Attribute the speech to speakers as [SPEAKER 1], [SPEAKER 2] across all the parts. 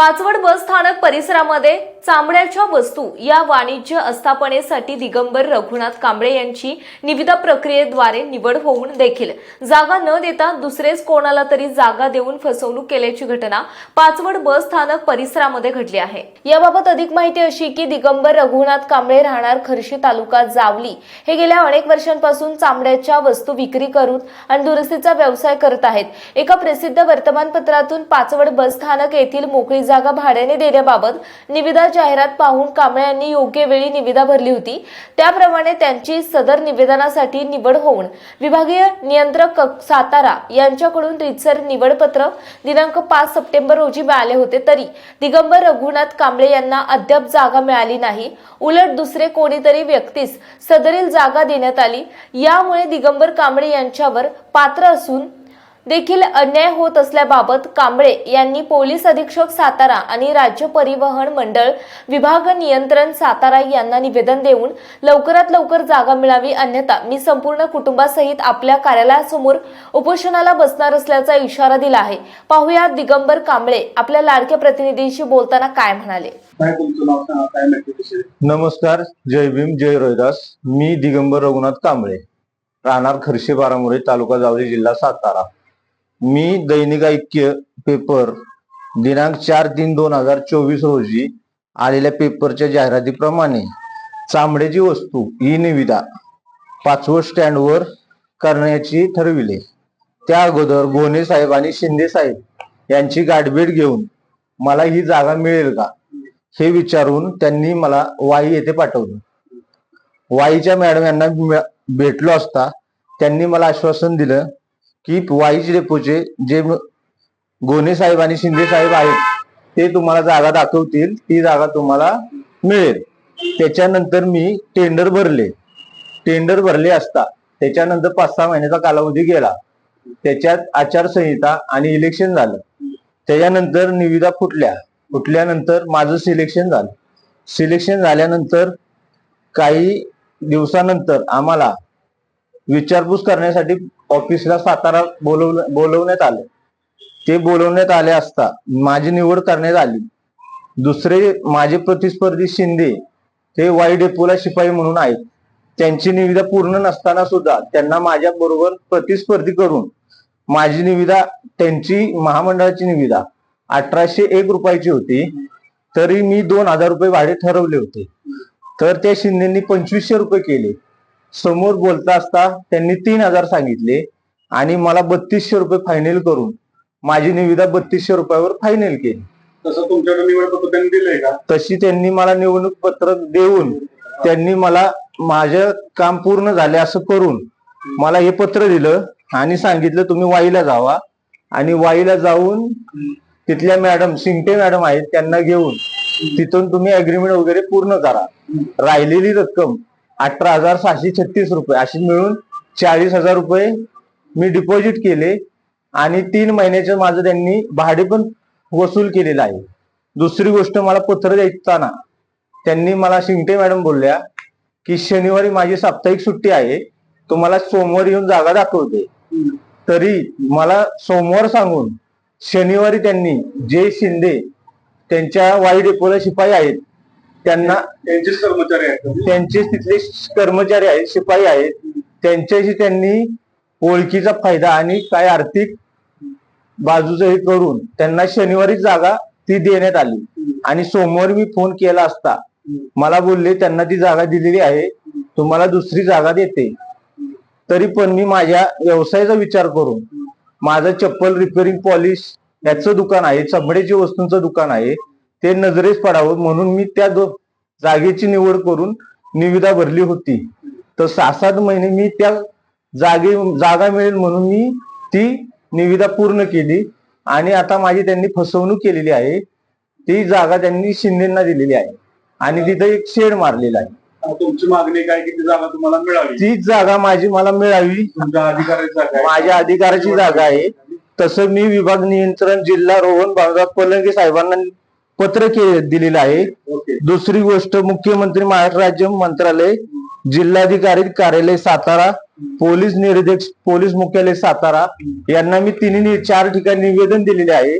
[SPEAKER 1] पाचवड बस स्थानक परिसरामध्ये चामड्याच्या वस्तू या वाणिज्य आस्थापनेसाठी दिगंबर रघुनाथ कांबळे यांची निविदा प्रक्रियेद्वारे निवड होऊन देखील. जागा न देता दुसरेच कोणाला तरी जागा देऊन फसवणूक केल्याची घटना पाचवड बस स्थानक परिसरामध्ये घडली आहे. याबाबत अधिक माहिती अशी की दिगंबर रघुनाथ कांबळे राहणार खर्शी तालुका जावली. हे गेल्या अनेक वर्षांपासून चामड्याच्या वस्तू विक्री करून आणि दुरुस्तीचा व्यवसाय करत आहेत. एका प्रसिद्ध वर्तमानपत्रातून पाचवड बस स्थानक येथील मोकळी जागा भाड्याने देण्याबाबत निविदा जाहिरात पाहून कांबळे यांनी योग्य वेळी निविदा भरली होती. त्याप्रमाणे त्यांची सदर निवेदनासाठी निवड होऊन विभागीय नियंत्रक सातारा यांच्याकडून रितसर निवडपत्र दिनांक पाच सप्टेंबर रोजी मिळाले होते तरी दिगंबर रघुनाथ कांबळे यांना अद्याप जागा मिळाली नाही. उलट दुसरे कोणीतरी व्यक्तीस सदरील जागा देण्यात आली. यामुळे दिगंबर कांबळे यांच्यावर पात्र असून देखील अन्याय होत असल्याबाबत कांबळे यांनी पोलीस अधीक्षक सातारा आणि राज्य परिवहन मंडळ विभाग नियंत्रण सातारा यांना निवेदन देऊन लवकरात लवकर जागा मिळावी अन्यथा मी संपूर्ण कुटुंबासहित आपल्या कार्यालयासमोर उपोषणाला बसणार असल्याचा इशारा दिला आहे. पाहुया दिगंबर कांबळे आपल्या लाडक्या प्रतिनिधींशी बोलताना काय म्हणाले?
[SPEAKER 2] काय तुमचं नाव सांगा काय माहिती विषय?
[SPEAKER 3] नमस्कार जय भीम जय रोहिदास. मी दिगंबर रघुनाथ कांबळे राहणार खर्शे बारामुरे तालुका जावली जिल्हा सातारा. मी दैनिक ऐक्य पेपर दिनांक चार तीन दोन हजार चोवीस रोजी आलेल्या पेपरच्या जाहिरातीप्रमाणे चामड्याची वस्तू ही निविदा पाचवं स्टँडवर करण्याची ठरविले. त्या अगोदर गोने साहेब आणि शिंदे साहेब यांची गाठभेट घेऊन मला ही जागा मिळेल का हे विचारून त्यांनी मला वाई येथे पाठवलं. वाईच्या मॅडम यांना भेटलो असता त्यांनी मला आश्वासन दिलं की वाईज डेपोचे जे गोने साहेब आणि शिंदे साहेब आहेत ते तुम्हाला जागा दाखवतील ती जागा तुम्हाला मिळेल. त्याच्यानंतर मी टेंडर भरले. टेंडर भरले असता त्याच्यानंतर पाच सहा महिन्याचा कालावधी गेला. त्याच्यात आचारसंहिता आणि इलेक्शन झालं. त्याच्यानंतर निविदा फुटल्या. फुटल्यानंतर माझं सिलेक्शन झालं. सिलेक्शन झाल्यानंतर काही दिवसानंतर आम्हाला विचारपूस करण्यासाठी ऑफिसला सातारा बोलव बोलवण्यात आलं. ते बोलवण्यात आले असता माझी निवड करण्यात आली. दुसरे माझे प्रतिस्पर्धी शिंदे ते वाई डेपोला शिपाई म्हणून आहेत. त्यांची निविदा पूर्ण नसताना सुद्धा त्यांना माझ्या बरोबर प्रतिस्पर्धी करून माझी निविदा त्यांची महामंडळाची निविदा अठराशे एक रुपयाची होती. तरी मी दोन हजार रुपये भाडे ठरवले होते. तर त्या शिंदेनी पंचवीसशे रुपये केले. समोर बोलता असता त्यांनी तीन हजार सांगितले आणि मला बत्तीसशे रुपये फायनल करून माझी निविदा बत्तीसशे रुपयावर फायनल केली.
[SPEAKER 2] तसं तुमच्याकडे त्यांनी दिलंय का?
[SPEAKER 3] तशी त्यांनी मला निवडणूक पत्र देऊन त्यांनी मला माझं काम पूर्ण झाले असं करून मला हे पत्र दिलं आणि सांगितलं तुम्ही वाईला जावा. आणि वाईला जाऊन तिथल्या मॅडम शिंगटे मॅडम आहेत त्यांना घेऊन तिथून तुम्ही अग्रीमेंट वगैरे पूर्ण करा. राहिलेली रक्कम अठरा हजार सहाशे छत्तीस रुपये. अशी मिळून चाळीस हजार रुपये मी डिपॉझिट केले आणि तीन महिन्याचं माझं त्यांनी भाडे पण वसूल केलेलं आहे. दुसरी गोष्ट मला पत्र द्यायताना त्यांनी मला शिंगटे मॅडम बोलल्या की शनिवारी माझी साप्ताहिक सुट्टी आहे तुम्हाला सोमवार येऊन जागा दाखवते. तरी मला सोमवार सांगून शनिवारी त्यांनी जे शिंदे त्यांच्या वाई डेपोला शिपाई आहेत त्यांना
[SPEAKER 2] त्यांचेच कर्मचारी आहेत?
[SPEAKER 3] त्यांचे तिथले कर्मचारी आहेत शिपाई आहेत. त्यांच्याशी त्यांनी ओळखीचा फायदा आणि काय आर्थिक बाजूचं हे करून त्यांना शनिवारी जागा ती देण्यात आली. आणि सोमवारी मी फोन केला असता. मला बोलले त्यांना ती जागा दिलेली आहे. तुम्हाला दुसरी जागा देते. तरी पण मी माझ्या व्यवसायाचा विचार करून माझं चप्पल रिपेअरिंग पॉलिश याचं दुकान आहे चमड्याची वस्तूंचं दुकान आहे. ते नजरेस पडावं म्हणून मी त्या जागेची निवड करून निविदा भरली होती. तर सहा सात महिने मी त्या जागे जागा मिळेल म्हणून मी ती निविदा पूर्ण केली आणि आता माझी त्यांनी फसवणूक केलेली आहे. ती जागा त्यांनी शिंदेना दिलेली आहे आणि तिथं एक शेड मारलेला आहे.
[SPEAKER 2] तुमची मागणी काय की ती जागा तुम्हाला मिळावी?
[SPEAKER 3] तीच जागा माझी मला मिळावी. माझ्या अधिकाराची जागा आहे. तसं मी विभाग नियंत्रण जिल्हा रोहन बाळगाव पलंगे साहेबांना पत्र दिलेलं आहे. दुसरी गोष्ट मुख्यमंत्री महाराष्ट्र राज्य मंत्रालय जिल्हाधिकारी कार्यालय सातारा पोलीस निरीक्षक पोलीस मुख्यालय सातारा यांना मी तिन्ही चार ठिकाणी निवेदन दिलेले आहे.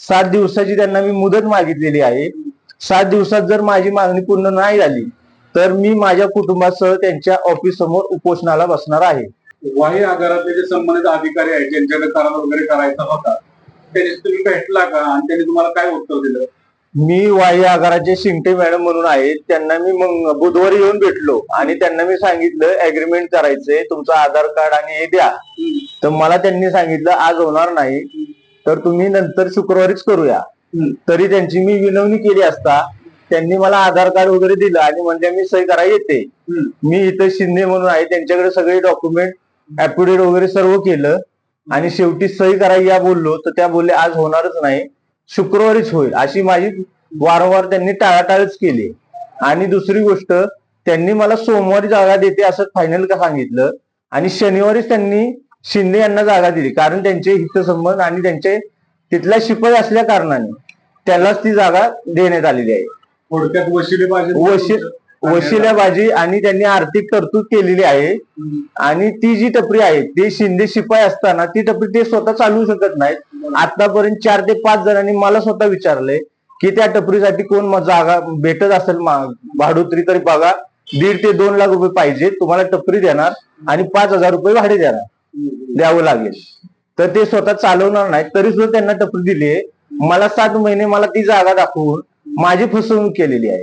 [SPEAKER 3] सात दिवसाची त्यांना मी मुदत मागितलेली आहे. सात दिवसात जर माझी मागणी पूर्ण नाही झाली तर मी माझ्या कुटुंबासह त्यांच्या ऑफिस समोर उपोषणाला बसणार आहे.
[SPEAKER 2] वाही आगारातले जे संबंधित अधिकारी आहेत ज्यांच्याकडे करार वगैरे करायचा होता त्यांनी तुम्ही भेटला का? आणि त्यांनी तुम्हाला काय उत्तर दिलं?
[SPEAKER 3] मी वाई आगाराचे शिंगटे मॅडम म्हणून आहेत त्यांना मी मग बुधवारी येऊन भेटलो आणि त्यांना मी सांगितलं अग्रीमेंट करायचंय तुमचं आधार कार्ड आणि हे द्या. तर मला त्यांनी सांगितलं आज होणार नाही तर तुम्ही नंतर शुक्रवारीच करूया. तरी त्यांची मी विनवणी केली असता त्यांनी मला आधार कार्ड वगैरे दिलं आणि म्हणजे मी सही करा येते. मी इथं शिंदे म्हणून आहे त्यांच्याकडे सगळे डॉक्युमेंट ऍप्टिडेट वगैरे सर्व केलं आणि शेवटी सही करा या बोललो तर त्या बोलले आज होणारच नाही शुक्रवारीच होईल अशी माझी वारंवार त्यांनी टाळाटाळच केली. आणि दुसरी गोष्ट त्यांनी मला सोमवारी जागा देते असं फायनल का सांगितलं. आणि शनिवारीच त्यांनी शिंदे यांना जागा दिली. कारण त्यांचे हितसंबंध आणि त्यांचे तिथल्या शिपाई असल्या कारणाने त्यालाच ती जागा देण्यात आलेली आहे.
[SPEAKER 2] थोडक्यात वशिले
[SPEAKER 3] वशी वशिल्याबाजी आणि त्यांनी आर्थिक तरतूद केलेली आहे. आणि ती जी टपरी आहे ती शिंदे शिपाई असताना ती टपरी ते स्वतः चालवू शकत नाहीत. आतापर्यंत चार ते पाच जणांनी मला स्वतः विचारलंय की त्या टपरीसाठी कोण जागा भेटत असेल भाडोत्री तरी बघा. दीड ते दोन लाख रुपये पाहिजे तुम्हाला टपरी देणार आणि पाच हजार रुपये भाडे देणार. द्यावं लागेल. तर ते स्वतः चालवणार नाही तरी सुद्धा त्यांना टपरी दिली आहे मला सात महिने मला ती जागा दाखवून माझी फसवणूक केलेली आहे.